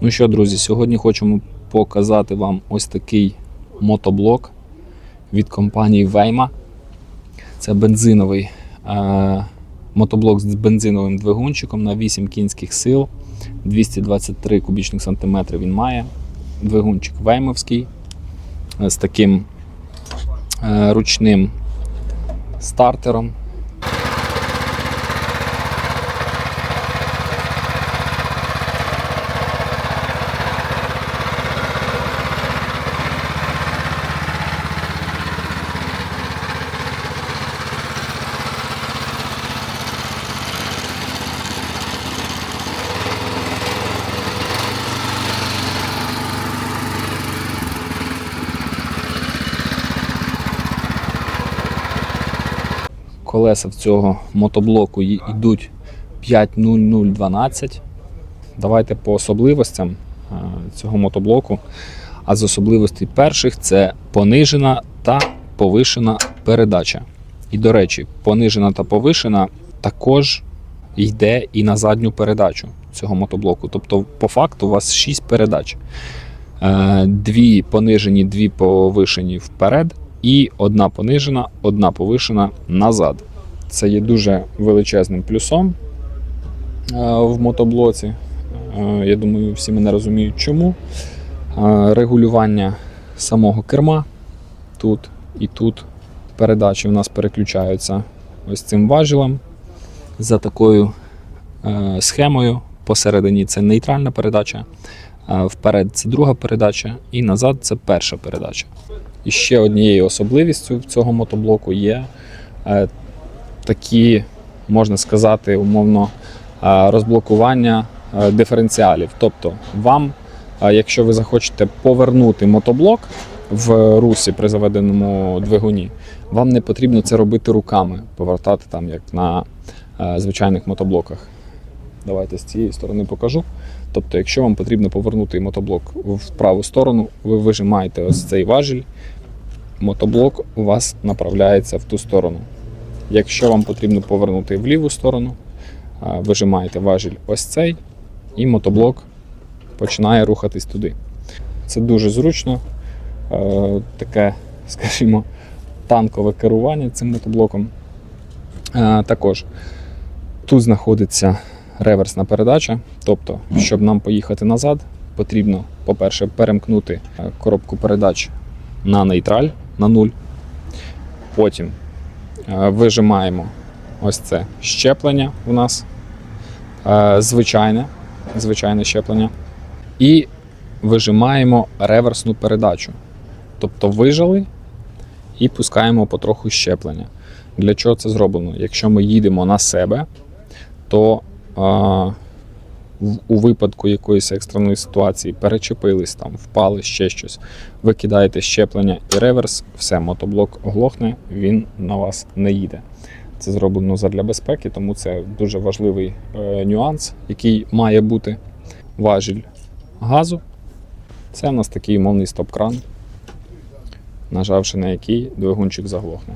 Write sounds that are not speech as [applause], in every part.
Ну що, друзі, сьогодні хочемо показати вам ось такий мотоблок від компанії Вейма. Це бензиновий е, мотоблок з бензиновим двигунчиком на 8 кінських сил, 223 кубічних сантиметри він має. Двигунчик веймовський е, з таким е, ручним стартером. Колеса в цього мотоблоку йдуть 50012. Давайте по особливостям е, цього мотоблоку. А з особливостей перших це понижена та повишена передача. І, до речі, понижена та повишена також йде і на задню передачу цього мотоблоку. Тобто, по факту, у вас 6 передач. Е, Дві понижені, дві повишені вперед, і одна понижена, одна повишена назад. Це є дуже величезним плюсом е, в мотоблоці. Е, Я думаю, всі мене розуміють, чому. Е, Регулювання самого керма тут і тут. Передачі у нас переключаються ось цим важелем за такою схемою. Посередині це нейтральна передача, вперед це друга передача, і назад це перша передача. І ще однією особливістю цього мотоблоку є е, такі, можна сказати, умовно, е, розблокування е, диференціалів. Тобто, вам, якщо ви захочете повернути мотоблок в русі при заведеному двигуні, вам не потрібно це робити руками, повертати там, як на звичайних мотоблоках. Давайте з цієї сторони покажу. Тобто, якщо вам потрібно повернути мотоблок в праву сторону, ви вижимаєте ось цей важіль, мотоблок у вас направляється в ту сторону. Якщо вам потрібно повернути в ліву сторону, вижимаєте важіль ось цей, і мотоблок починає рухатись туди. Це дуже зручно, е, таке, [laughs] скажімо, танкове керування цим мотоблоком. Також тут знаходиться реверсна передача. Тобто, щоб нам поїхати назад, потрібно, по-перше, перемкнути е, коробку передач на нейтраль на нуль. Потім е, вижимаємо ось це щеплення у нас е, звичайне, звичайне щеплення. І вижимаємо реверсну передачу. Тобто вижали і пускаємо потроху щеплення. Для чого це зроблено? Якщо ми їдемо на себе, то в- у випадку якоїсь екстреної ситуації перечепились, там, впали ще щось, ви кидаєте щеплення і реверс, все, мотоблок оглохне, він на вас не їде. Це зроблено задля безпеки, тому це дуже важливий е, нюанс, який має бути важіль газу. Це в нас такий умовний стоп-кран, нажавши на який двигунчик заглохне.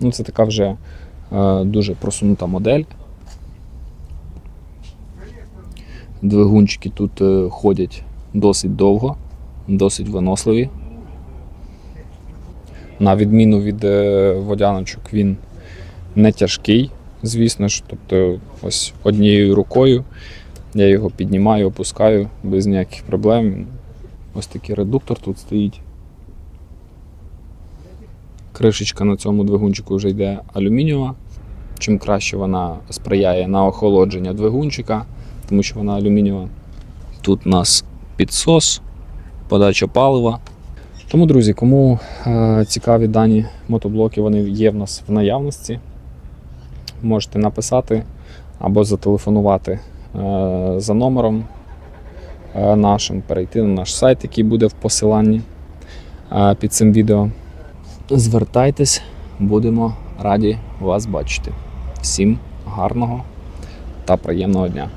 Ну, це така вже е, дуже просунута модель. Двигунчики тут е, ходять досить довго, досить виносливі. На відміну від е, водяночок, він не тяжкий, звісно ж. Тобто, ось однією рукою я його піднімаю, опускаю без ніяких проблем. Ось такий редуктор тут стоїть. Кришечка на цьому двигунчику вже йде алюмінієва. Чим краще вона сприяє на охолодження двигунчика, тому що вона алюмінієва. Тут у нас підсос, подача палива. Тому, друзі, кому е, цікаві дані мотоблоки, вони є в нас в наявності. Можете написати або зателефонувати е, за номером е, нашим, перейти на наш сайт, який буде в посиланні під цим відео. Звертайтесь, будемо раді вас бачити. Всім гарного та приємного дня!